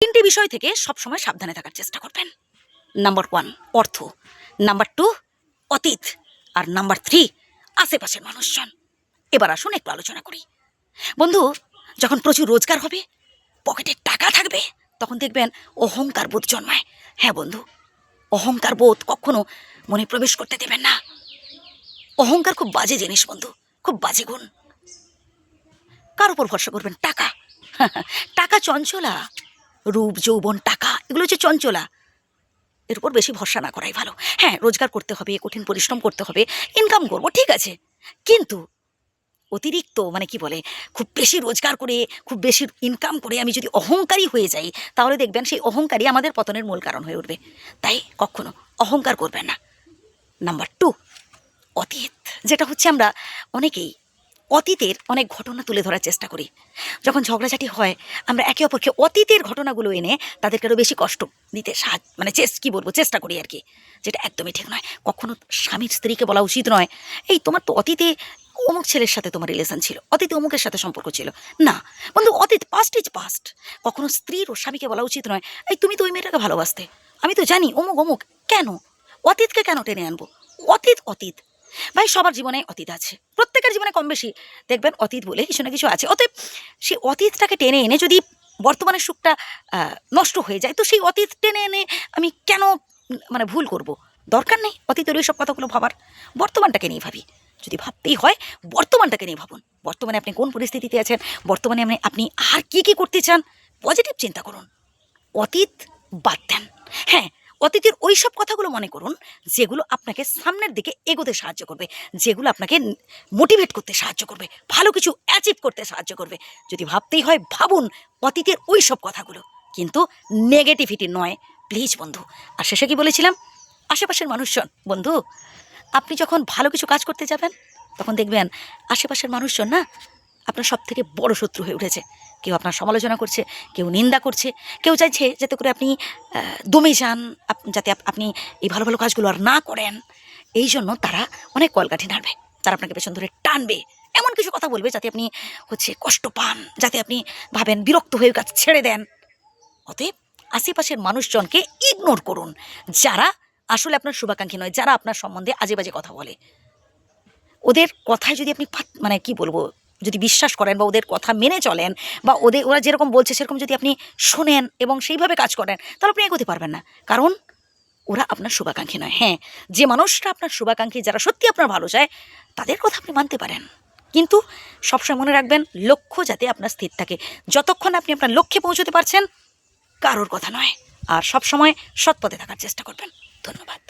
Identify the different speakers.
Speaker 1: তিনটি বিষয় থেকে সবসময় সাবধানে থাকার চেষ্টা করবেন। নাম্বার ওয়ান অর্থ। নাম্বার টু অতীত। আর নাম্বার থ্রি আশেপাশের মানুষজন। এবার আসুন একটু আলোচনা করি। বন্ধু, যখন প্রচুর রোজগার হবে, পকেটে টাকা থাকবে, তখন দেখবেন অহংকার বোধ জন্মায়। হ্যাঁ বন্ধু, অহংকার বোধ কখনো মনে প্রবেশ করতে দেবেন না। অহংকার খুব বাজে জিনিস বন্ধু, খুব বাজে গুণ। কার উপর ভরসা করবেন? টাকা। টাকা চঞ্চলা। রূপ, যৌবন, টাকা, এগুলো হচ্ছে চঞ্চলা। এর উপর বেশি ভরসা না করাই ভালো। হ্যাঁ রোজগার করতে হবে, কঠিন পরিশ্রম করতে হবে ইনকাম করব, ঠিক আছে। কিন্তু অতিরিক্ত মানে কি বলে, খুব বেশি রোজগার করে, খুব বেশি ইনকাম করে আমি যদি অহংকারী হয়ে যাই, তাহলে দেখবেন সেই অহংকারই আমাদের পতনের মূল কারণ হয়ে উঠবে। তাই কখনো অহংকার করবেন না। নাম্বার টু অতীত, যেটা হচ্ছে আমরা অনেকেই অতীতের অনেক ঘটনা তুলে ধরার চেষ্টা করি। যখন ঝগড়াঝাটি হয়, আমরা একে অপরকে অতীতের ঘটনাগুলো এনে তাদেরকে আরও বেশি কষ্ট দিতে সাহায্য মানে চেস, কী বলব, চেষ্টা করি আর কি। যেটা একদমই ঠিক নয়। কখনো স্বামীর স্ত্রীকে বলা উচিত নয়, এই তোমার তো অতীতে অমুক ছেলের সাথে তোমার রিলেশন ছিল, অতীতে অমুকের সাথে সম্পর্ক ছিল। না, বন্ধু, অতীত পাস্ট ইজ পাস্ট কখনো স্ত্রীর ও স্বামীকে বলা উচিত নয়, এই তুমি তো ওই মেয়েটাকে ভালোবাসতে। আমি তো জানি, অমুক অমুক, কেন? অতীতকে কেন টেনে আনব? অতীত অতীত। ভাই, সবার জীবনে অতীত আছে। প্রত্যেকের জীবনে কম বেশি দেখবেন অতীত বলে কিছু না কিছু আছে। অতএব সেই অতীতটাকে টেনে এনে যদি বর্তমানের সুখটা নষ্ট হয়ে যায়, তো সেই অতীত টেনে এনে আমি কেন মানে ভুল করব? দরকার নেই। অতীতের ওই সব কথাগুলো ভাবার। বর্তমানটাকে নিয়ে ভাবি। যদি ভাবতেই হয়, বর্তমানটাকে নিয়ে ভাবুন। বর্তমানে আপনি কোন পরিস্থিতিতে আছেন? বর্তমানে আপনি আপনি আর কি কি করতে চান? পজিটিভ চিন্তা করুন। অতীত বাদ দেন। হ্যাঁ অতীতের ওই সব কথাগুলো মনে করুন, যেগুলো আপনাকে সামনের দিকে এগোতে সাহায্য করবে, যেগুলো আপনাকে মোটিভেট করতে সাহায্য করবে, ভালো কিছু অ্যাচিভ করতে সাহায্য করবে। যদি ভাবতেই হয়, ভাবুন অতীতের ওই সব কথাগুলো। কিন্তু নেগেটিভিটি নয় প্লিজ বন্ধু। আর শেষে কি বলেছিলাম? আশেপাশের মানুষজন, বন্ধু, আপনি যখন ভালো কিছু কাজ করতে যাবেন, তখন দেখবেন আশেপাশের মানুষজন না আপনার সব থেকে বড় শত্রু হয়ে উঠেছে। কেউ আপনার সমালোচনা করছে, কেউ নিন্দা করছে, কেউ চাইছে যাতে করে আপনি দমে যান যাতে আপনি এই ভালো ভালো কাজগুলো আর না করেন। এই জন্য তারা অনেক কলকাঠি নাড়বে। তারা আপনাকে পেছন ধরে টানবে। এমন কিছু কথা বলবে যাতে আপনি হচ্ছে কষ্ট পান, যাতে আপনি ভাবেন বিরক্ত হয়ে কাজ ছেড়ে দেন। অতএব আশেপাশের মানুষজনকে ইগনোর করুন। যারা আসলে আপনার শুভাকাঙ্ক্ষী নয়, যারা আপনার সম্বন্ধে আজে বাজে কথা বলে। ওদের কথায় যদি আপনি মানে কি বলব যদি বিশ্বাস করেন বা ওদের কথা মেনে চলেন বা ওদের, ওরা যেরকম বলছে সেরকম যদি আপনি শোনেন এবং সেইভাবে কাজ করেন, তাহলে আপনি এগোতে পারবেন না। কারণ ওরা আপনার শুভাকাঙ্ক্ষী নয়। হ্যাঁ যে মানুষরা আপনার শুভাকাঙ্ক্ষী, যারা সত্যি আপনার ভালো চায়, তাদের কথা আপনি মানতে পারেন। কিন্তু সবসময় মনে রাখবেন, লক্ষ্য যাতে আপনার স্থির থাকে। যতক্ষণ আপনি আপনার লক্ষ্যে পৌঁছতে পারছেন, কারোর কথা নয়। আর সবসময় সৎ পথে থাকার চেষ্টা করবেন। ধন্যবাদ।